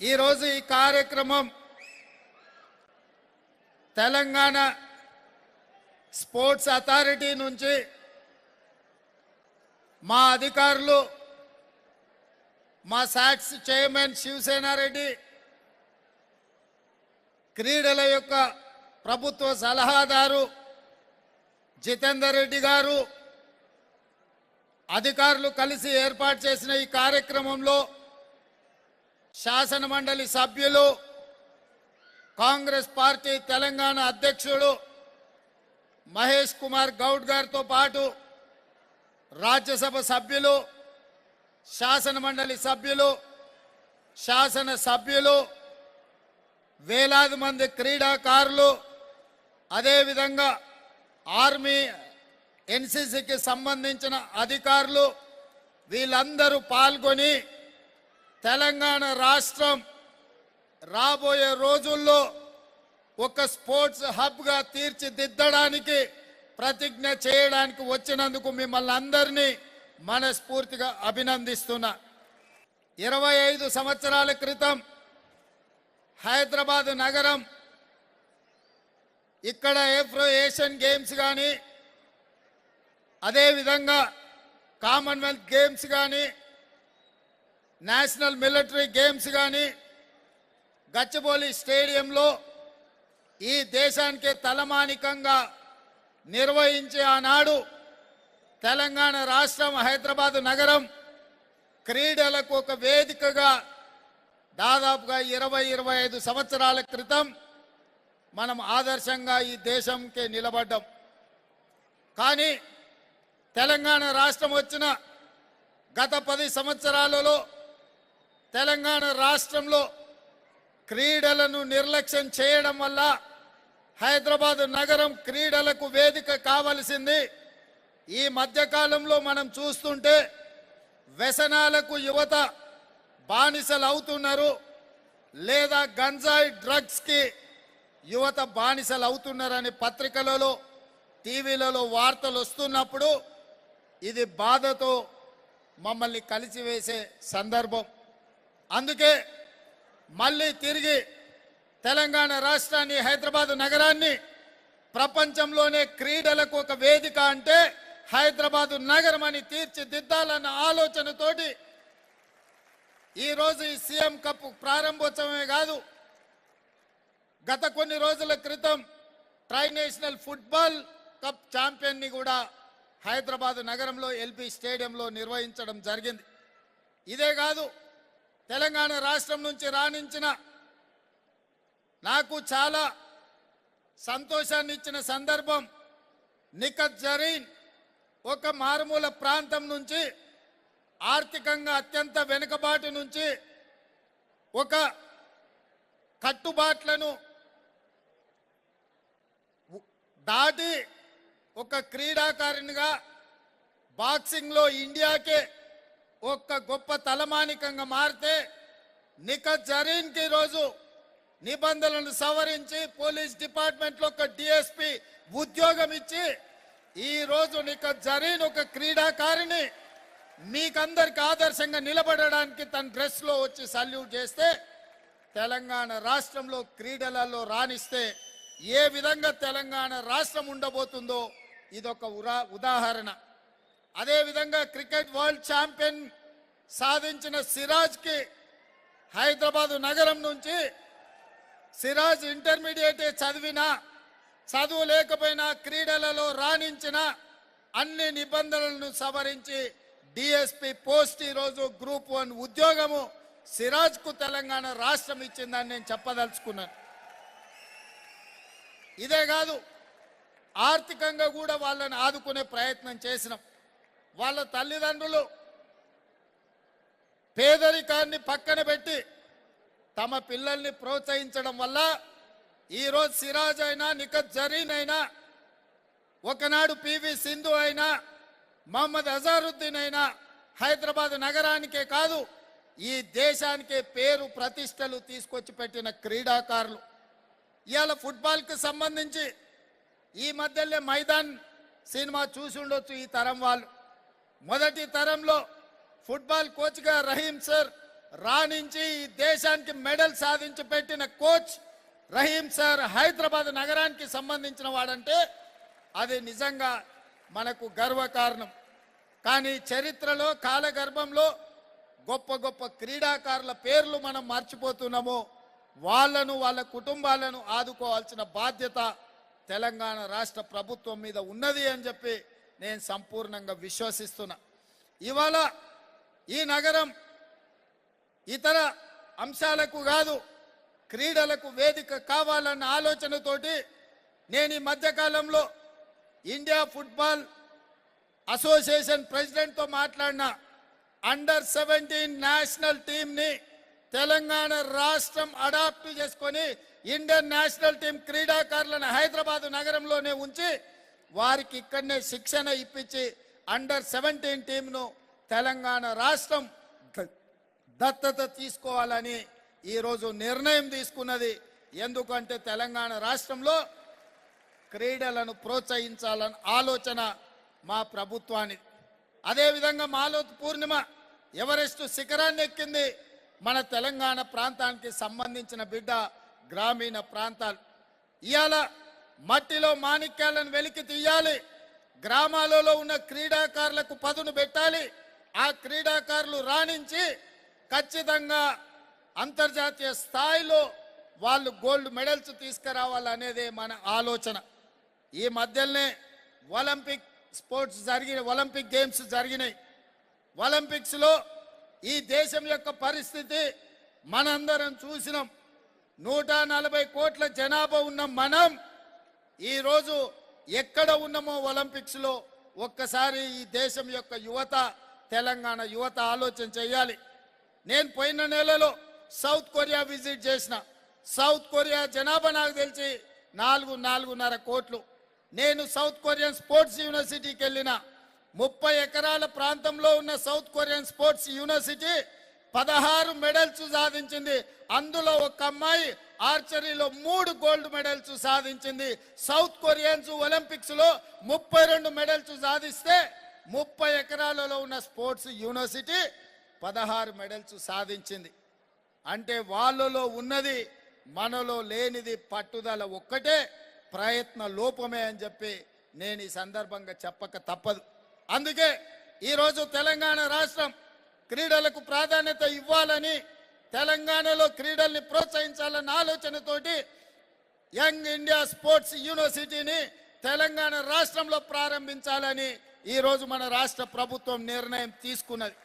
ఈరోజు ఈ కార్యక్రమం తెలంగాణ స్పోర్ట్స్ అథారిటీ నుంచి మా అధికారులు మా సాక్స్ చైర్మన్ శివసేనారెడ్డి క్రీడల యొక్క ప్రభుత్వ సలహాదారు జితేందర్ రెడ్డి గారు అధికారులు కలిసి ఏర్పాటు చేసిన ఈ కార్యక్రమంలో శాసన మండలి సభ్యులు కాంగ్రెస్ పార్టీ తెలంగాణ అధ్యక్షుడు మహేష్ కుమార్ గౌడ్ గారితో పాటు రాజ్యసభ సభ్యులు శాసన మండలి సభ్యులు శాసన సభ్యులు వేలాది మంది క్రీడాకారులు అదేవిధంగా ఆర్మీ ఎన్సీసీకి సంబంధించిన అధికారులు వీళ్ళందరూ పాల్గొని తెలంగాణ రాష్ట్రం రాబోయే రోజుల్లో ఒక స్పోర్ట్స్ హబ్గా తీర్చిదిద్దడానికి ప్రతిజ్ఞ చేయడానికి వచ్చినందుకు మిమ్మల్ని అందరినీ మనస్ఫూర్తిగా అభినందిస్తున్నా. ఇరవై ఐదు సంవత్సరాల క్రితం హైదరాబాద్ నగరం ఇక్కడ ఏప్రో ఏషియన్ గేమ్స్ కానీ అదేవిధంగా కామన్వెల్త్ గేమ్స్ కానీ నేషనల్ మిలిటరీ గేమ్స్ కానీ గచ్చిబౌలి స్టేడియంలో ఈ దేశానికి తలమానికంగా నిర్వహించే ఆనాడు తెలంగాణ రాష్ట్రం హైదరాబాద్ నగరం క్రీడలకు ఒక వేదికగా దాదాపుగా ఇరవై ఇరవై ఐదు సంవత్సరాల క్రితం మనం ఆదర్శంగా ఈ దేశంకి నిలబడ్డాం. కానీ తెలంగాణ రాష్ట్రం వచ్చిన గత పది సంవత్సరాలలో తెలంగాణ రాష్ట్రంలో క్రీడలను నిర్లక్ష్యం చేయడం వల్ల హైదరాబాద్ నగరం క్రీడలకు వేదిక కావలసింది. ఈ మధ్యకాలంలో మనం చూస్తుంటే వ్యసనాలకు యువత బానిసలు అవుతున్నారు. లేదా గంజాయి డ్రగ్స్కి యువత బానిసలు అవుతున్నారని పత్రికలలో టీవీలలో వార్తలు వస్తున్నప్పుడు ఇది బాధతో మమ్మల్ని కలిసివేసే సందర్భం. అందుకే మళ్ళీ తిరిగి తెలంగాణ రాష్ట్రాన్ని హైదరాబాద్ నగరాన్ని ప్రపంచంలోనే క్రీడలకు ఒక వేదిక అంటే హైదరాబాదు నగరం అని తీర్చిదిద్దాలన్న ఆలోచనతోటి ఈరోజు ఈ సీఎం కప్ ప్రారంభోత్సవమే కాదు గత కొన్ని రోజుల క్రితం ట్రై నేషనల్ ఫుట్బాల్ కప్ ఛాంపియన్ని కూడా హైదరాబాదు నగరంలో ఎల్పి స్టేడియంలో నిర్వహించడం జరిగింది. ఇదే కాదు తెలంగాణ రాష్ట్రం నుంచి రాణించిన నాకు చాలా సంతోషాన్ని ఇచ్చిన సందర్భం నిఖత్ జరీన్ ఒక మారుమూల ప్రాంతం నుంచి ఆర్థికంగా అత్యంత వెనుకబాటు నుంచి ఒక కట్టుబాట్లను దాటి ఒక క్రీడాకారునిగా బాక్సింగ్లో ఇండియాకే ఒక్క గొప్ప తలమానికంగా మారితే నిఖత్ జరీన్కి ఈరోజు నిబంధనలను సవరించి పోలీస్ డిపార్ట్మెంట్లో ఒక డిఎస్పి ఉద్యోగం ఇచ్చి ఈ రోజు నిఖత్ జరీన్ ఒక క్రీడాకారిణి మీకందరికి ఆదర్శంగా నిలబడడానికి తన డ్రెస్లో వచ్చి సల్యూట్ చేస్తే తెలంగాణ రాష్ట్రంలో క్రీడలలో రాణిస్తే ఏ విధంగా తెలంగాణ రాష్ట్రం ఉండబోతుందో ఇదొక ఉరా ఉదాహరణ. అదేవిధంగా క్రికెట్ వరల్డ్ ఛాంపియన్ సాధించిన సిరాజ్కి హైదరాబాదు నగరం నుంచి సిరాజ్ ఇంటర్మీడియట్ చదివిన చదువు లేకపోయినా క్రీడలలో రాణించిన అన్ని నిబంధనలను సవరించి డిఎస్పి పోస్ట్ ఈరోజు గ్రూప్ వన్ ఉద్యోగము సిరాజ్కు తెలంగాణ రాష్ట్రం ఇచ్చిందని నేను చెప్పదలుచుకున్నాను. ఇదే కాదు ఆర్థికంగా కూడా వాళ్ళని ఆదుకునే ప్రయత్నం చేసినాం. వాళ్ళ తల్లిదండ్రులు పేదరికాన్ని పక్కన పెట్టి తమ పిల్లల్ని ప్రోత్సహించడం వల్ల ఈరోజు సిరాజ్ అయినా నిఖత్ జరీన్ అయినా ఒకనాడు పివి సింధు అయినా మహమ్మద్ అజారుద్దీన్ అయినా హైదరాబాద్ నగరానికే కాదు ఈ దేశానికే పేరు ప్రతిష్టలు తీసుకొచ్చి పెట్టిన క్రీడాకారులు. ఇవాళ ఫుట్బాల్కి సంబంధించి ఈ మధ్యలో మైదాన్ సినిమా చూసి ఉండొచ్చు ఈ తరం వాళ్ళు. మొదటి తరంలో ఫుట్బాల్ కోచ్గా రహీం సార్ రాణించి ఈ దేశానికి మెడల్ సాధించి పెట్టిన కోచ్ రహీం సార్ హైదరాబాద్ నగరానికి సంబంధించిన వాడంటే అది నిజంగా మనకు గర్వకారణం. కానీ చరిత్రలో కాలగర్భంలో గొప్ప గొప్ప క్రీడాకారుల పేర్లు మనం మర్చిపోతున్నాము వాళ్ళను వాళ్ళ కుటుంబాలను ఆదుకోవాల్సిన బాధ్యత తెలంగాణ రాష్ట్ర ప్రభుత్వం మీద ఉన్నది అని చెప్పి నేను సంపూర్ణంగా విశ్వసిస్తున్నా. ఇవాళ ఈ నగరం ఇతర అంశాలకు కాదు క్రీడలకు వేదిక కావాలన్న ఆలోచనతోటి నేను ఈ మధ్యకాలంలో ఇండియా ఫుట్బాల్ అసోసియేషన్ ప్రెసిడెంట్తో మాట్లాడిన అండర్ సెవెంటీన్ నేషనల్ టీంని తెలంగాణ రాష్ట్రం అడాప్ట్ చేసుకొని ఇండియన్ నేషనల్ టీం క్రీడాకారులను హైదరాబాద్ నగరంలోనే ఉంచి వారికి ఇక్కడనే శిక్షణ ఇప్పించి అండర్ సెవెంటీన్ టీంను తెలంగాణ రాష్ట్రం ద- దత్తత తీసుకోవాలని ఈరోజు నిర్ణయం తీసుకున్నది. ఎందుకంటే తెలంగాణ రాష్ట్రంలో క్రీడలను ప్రోత్సహించాలని ఆలోచన మా ప్రభుత్వానికి అదేవిధంగా మాలో పూర్ణిమ ఎవరెస్ట్ శిఖరాన్ని ఎక్కింది? మన తెలంగాణ ప్రాంతానికి సంబంధించిన బిడ్డ గ్రామీణ ప్రాంతాలు. ఇవాళ మట్టిలో మాణిక్యాలను వెలికి తీయాలి. గ్రామాలలో ఉన్న క్రీడాకారులకు పదును పెట్టాలి. ఆ క్రీడాకారులు రాణించి ఖచ్చితంగా అంతర్జాతీయ స్థాయిలో వాళ్ళు గోల్డ్ మెడల్స్ తీసుకురావాలనేదే మన ఆలోచన. ఈ మధ్యలోనే ఒలింపిక్ స్పోర్ట్స్ జరిగిన ఒలింపిక్ గేమ్స్ జరిగినాయి. ఒలింపిక్స్లో ఈ దేశం యొక్క పరిస్థితి మనందరం చూసినాం. నూట నలభై కోట్ల జనాభా ఉన్న మనం ఈరోజు ఎక్కడ ఉన్నామో ఒలింపిక్స్లో ఒక్కసారి ఈ దేశం యొక్క యువత తెలంగాణ యువత ఆలోచన చేయాలి. నేను పోయిన నెలలో సౌత్ కొరియా విజిట్ చేసిన. సౌత్ కొరియా జనాభా నాకు తెలిసి నాలుగు నాలుగున్నర కోట్లు. నేను సౌత్ కొరియన్ స్పోర్ట్స్ యూనివర్సిటీకి వెళ్ళిన. ముప్పై ఎకరాల ప్రాంతంలో ఉన్న సౌత్ కొరియన్ స్పోర్ట్స్ యూనివర్సిటీ పదహారు మెడల్స్ సాధించింది. అందులో ఒక అమ్మాయి ఆర్చరీలో మూడు గోల్డ్ మెడల్స్ సాధించింది. సౌత్ కొరియన్స్ ఒలింపిక్స్లో ముప్పై రెండు మెడల్స్ సాధిస్తే ముప్పై ఎకరాలలో ఉన్న స్పోర్ట్స్ యూనివర్సిటీ పదహారు మెడల్స్ సాధించింది. అంటే వాళ్ళలో ఉన్నది మనలో లేనిది పట్టుదల ఒక్కటే ప్రయత్న లోపమే అని చెప్పి నేను ఈ సందర్భంగా చెప్పక తప్పదు. అందుకే ఈరోజు తెలంగాణ రాష్ట్రం క్రీడలకు ప్రాధాన్యత ఇవ్వాలని తెలంగాణలో క్రీడల్ని ప్రోత్సహించాలన్న ఆలోచనతోటి యంగ్ ఇండియా స్పోర్ట్స్ యూనివర్సిటీని తెలంగాణ రాష్ట్రంలో ప్రారంభించాలని ఈరోజు మన రాష్ట్ర ప్రభుత్వం నిర్ణయం తీసుకున్నది.